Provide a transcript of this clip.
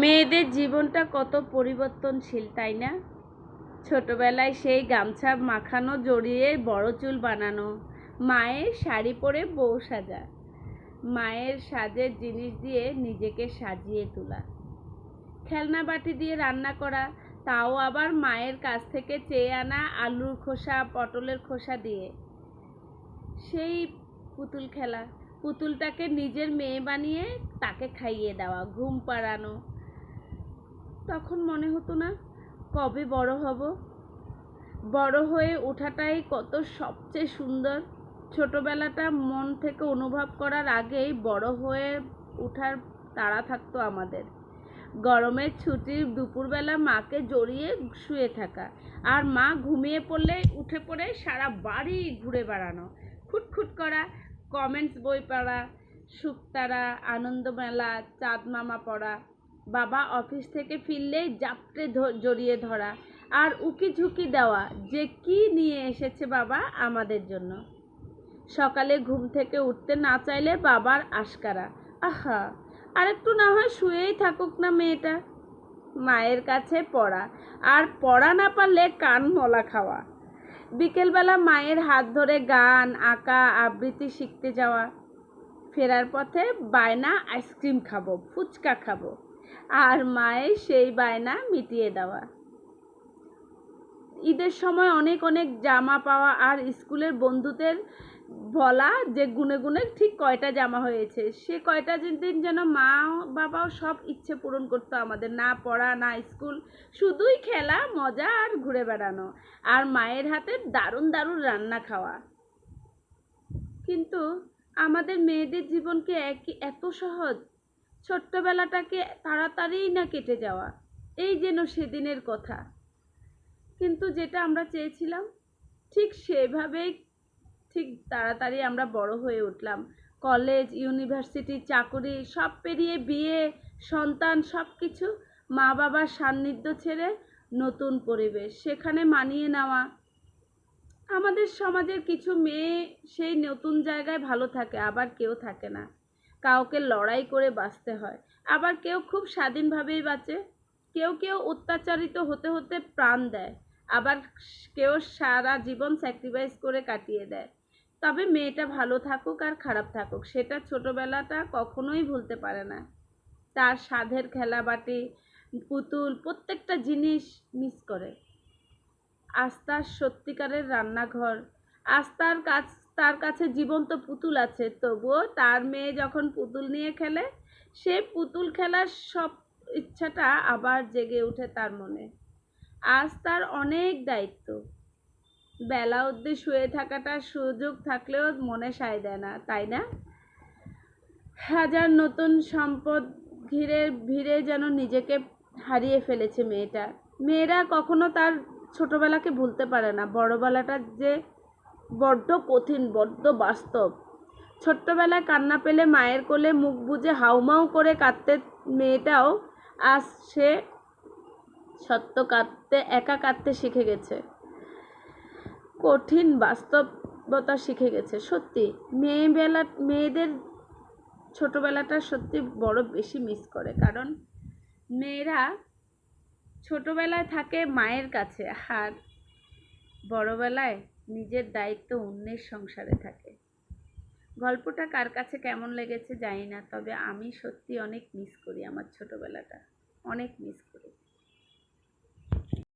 মেয়েদের জীবনটা কত পরিবর্তনশীল, তাই না? ছোটবেলায় সেই গামছা মাখানো, জড়িয়ে বড় চুল বানানো, মায়ের শাড়ি পরে বউ সাজা, মায়ের সাজের জিনিস দিয়ে নিজেকে সাজিয়ে তোলা, খেলনা বাটি দিয়ে রান্না করা, তাও আবার মায়ের কাছ থেকে চেয়ে আনা আলুর খোসা, পটলের খোসা দিয়ে। সেই পুতুল খেলা, পুতুলটাকে নিজের মেয়ে বানিয়ে তাকে খাইয়ে দেওয়া, ঘুম পাড়ানো তখন মনে হতো না, কবে বড় হব? বড় হয়ে ওঠাটাই কত সবচেয়ে সুন্দর। ছোটবেলাটা মন থেকে অনুভব করার আগেই বড় হয়ে ওঠার তাড়া থাকতো আমাদের। গরমের ছুটির দুপুরবেলা মাকে জড়িয়ে শুয়ে থাকা আর মা ঘুমিয়ে পড়লে উঠে পড়ে সারা বাড়ি ঘুরে বেড়ানো। খুটখুট করা কমেন্টস বই পড়া শুকতারা আনন্দমেলা চাঁদ মামা পড়া বাবা অফিস থেকে ফিরলেই জাপটে জড়িয়ে ধরা। আর উকি ঝুঁকি দেওয়া, যে কি নিয়ে এসেছে বাবা আমাদের জন্য? সকালে ঘুম থেকে উঠতে না চাইলে বাবার আশকারা। আহা আর একটু না হয় শুয়েই থাকুক না মেয়েটা। মায়ের কাছে পড়া, আর পড়া না পারলে কান মলা খাওয়া। বিকেলবেলা মায়ের হাত ধরে গান, আঁকা, আবৃত্তি শিখতে যাওয়া। ফেরার পথে বায়না আইসক্রিম খাব, ফুচকা খাব। আর মায়ের সেই বায়না মিটিয়ে দেওয়া। ঈদের সময় অনেক অনেক জামা পাওয়া আর স্কুলের বন্ধুদের বলা যে গুনে গুনে ঠিক কয়টা জামা হয়েছে, সে কয়টা দিন যেন মা বাবাও সব ইচ্ছে পূরণ করতো আমাদের, না পড়া, না স্কুল, শুধুই খেলা, মজা আর ঘুরে বেড়ানো আর মায়ের হাতে দারুণ দারুণ রান্না খাওয়া। কিন্তু আমাদের মেয়েদের জীবনকে একই, এত সহজ? ছোট্টবেলাটাকে তাড়াতাড়িই না কেটে যাওয়া, এই যেন সেদিনের কথা। কিন্তু যেটা আমরা চেয়েছিলাম, ঠিক সেভাবেই ঠিক তাড়াতাড়ি আমরা বড় হয়ে উঠলাম। কলেজ, ইউনিভার্সিটি, চাকরি, সব পেরিয়ে বিয়ে, সন্তান সব কিছু মা বাবার সান্নিধ্য ছেড়ে নতুন পরিবেশ, সেখানে মানিয়ে নেওয়া। আমাদের সমাজের কিছু মেয়ে সেই নতুন জায়গায় ভালো থাকে, আবার কেউ থাকে না। কাউকে লড়াই করে বাঁচতে হয়। আবার কেউ খুব স্বাধীনভাবেই বাঁচে। কেউ কেউ অত্যাচারিত হতে হতে প্রাণ দেয়। আবার কেউ সারা জীবন স্যাক্রিফাইস করে কাটিয়ে দেয়। তবে মেয়েটা ভালো থাকুক আর খারাপ থাকুক, সেটা ছোটোবেলাটা কখনোই ভুলতে পারে না। তার সাধের খেলা বাটি, পুতুল, প্রত্যেকটা জিনিস মিস করে। আস্তার সত্যিকারের রান্নাঘর আস্তার কাছ তার কাছে জীবন্ত পুতুল আছে। তবুও তার মেয়ে যখন পুতুল নিয়ে খেলে, সে পুতুল খেলার সব ইচ্ছাটা আবার জেগে ওঠে তার মনে। আজ তার অনেক দায়িত্ব। বেলা অবধি শুয়ে থাকাটার সুযোগ থাকলেও মনে সায় দেয় না, তাই না? হাজার নতুন সম্পদ ঘিরে, ভিড়ে যেন নিজেকে হারিয়ে ফেলেছে মেয়েটা। মেয়েরা কখনো তার ছোটবেলাকে ভুলতে পারে না। বড়বেলাটা যে বড্ড কঠিন, বড্ড বাস্তব। ছোট্টবেলায় কান্না পেলে মায়ের কোলে মুখ বুজে হাউমাউ করে কাঁদতে মেয়েটাও আজ সে সত্য কাঁদতে, একা কাঁদতে শিখে গেছে। কঠিন বাস্তবতা শিখে গেছে, সত্যি। মেয়েবেলা, মেয়েদের ছোটবেলাটা সত্যি বড় বেশি মিস করে, কারণ মেয়েরা ছোটবেলায় থাকে মায়ের কাছে, আর বড়বেলায় নিজের দায়িত্ব অন্যের সংসারে থাকে। গল্পটা কার কাছে কেমন লেগেছে জানি না, তবে আমি সত্যি অনেক মিস করি আমার ছোটবেলাটা। অনেক মিস করি।